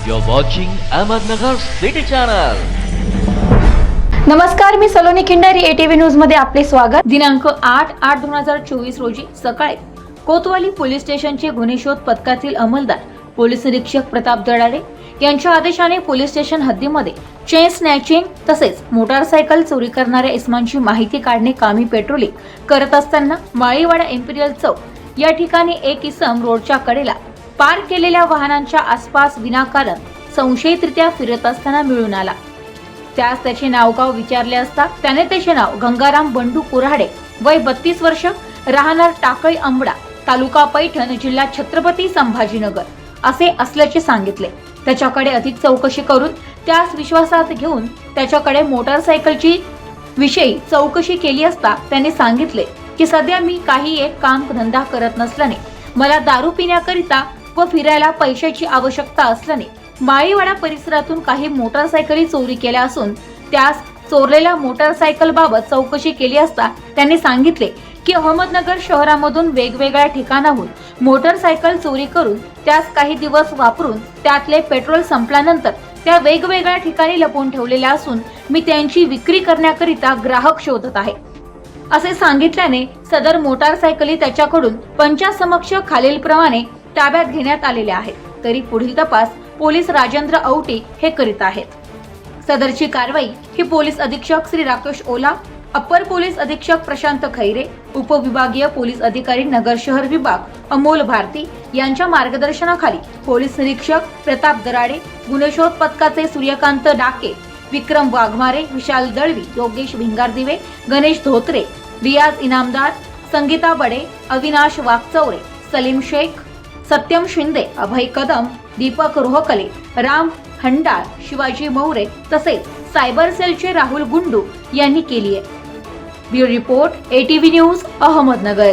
You're watching Ahmednagar City Channel. नमस्कार मी Saloni Khindari ATV न्यूजमध्ये आपले स्वागत दिनांक आठ आठ दोन हजार चोवीस रोजी सकाळी कोतवाली पोलीस स्टेशनचे गुन्हे शोध पथकातील अंमलदार पोलीस निरीक्षक प्रताप दडाडे यांच्या आदेशाने पोलीस स्टेशन हद्दीमध्ये चेन स्नॅचिंग तसेच मोटारसायकल चोरी करणाऱ्या इस्मांची माहिती काढणे कामी पेट्रोलिंग करत असताना माळीवाडा इम्पिरियल चौक या ठिकाणी एक इसम रोडच्या कडेला पार्क केलेल्या वाहनांच्या आसपास विनाकारण संशयितरित्या फिरत असताना मिळून आला. त्यास त्याचे नावगाव विचारले असता त्याने त्याचे नाव गंगाराम बंडू कुऱ्हाडे वय बत्तीस वर्ष राहणार टाकळी अंबडा तालुका पैठण जिल्हा छत्रपती संभाजीनगर असे असल्याचे सांगितले. त्याच्याकडे अधिक चौकशी करून त्यास विश्वासात घेऊन त्याच्याकडे मोटारसायकलची विषयी चौकशी केली असता त्याने सांगितले की सध्या मी काही एक काम धंदा करत नसल्याने मला दारू पिण्याकरिता व फिरायला पैशाची आवश्यकता असल्याने माळीवाडा परिसरातून काही मोटारसायकली चोरी केल्या असून त्यास चोरलेल्या मोटारसायकल बाबत चौकशी केली असता त्यांनी सांगितले की अहमदनगर शहरामधून वेगवेगळ्या ठिकाणाहून मोटारसायकल चोरी करून त्यास काही दिवस वापरून त्यातले पेट्रोल संपल्यानंतर त्या वेगवेगळ्या ठिकाणी लपवून ठेवलेल्या असून मी त्यांची विक्री करण्याकरिता ग्राहक शोधत आहे. असे सांगितल्याने सदर मोटारसायकली त्याच्याकडून पंचासमक्ष खालीलप्रमाणे ताब्यात घेण्यात आलेल्या आहेत. तरी पुढील तपास पोलीस राजेंद्र औटी हे करीत आहेत. सदरची कारवाई ही पोलीस अधीक्षक श्री राकेश ओला अप्पर पोलीस अधीक्षक प्रशांत खैरे उपविभागीय पोलीस अधिकारी नगर शहर विभाग अमोल भारती यांच्या मार्गदर्शनाखाली पोलीस निरीक्षक प्रताप दराडे गुन्हे पथकाचे सूर्यकांत डाके विक्रम वाघमारे विशाल दळवी योगेश भिंगारदिवे गणेश धोत्रे रियाज इनामदार संगीता बडे अविनाश वाघचौरे सलीम शेख सत्यम शिंदे अभय कदम दीपक रोहकले राम हंडाळ शिवाजी मौरे तसेच सायबर सेलचे राहुल गुंडू यांनी केली आहे. Bureau report ATV news Ahmednagar.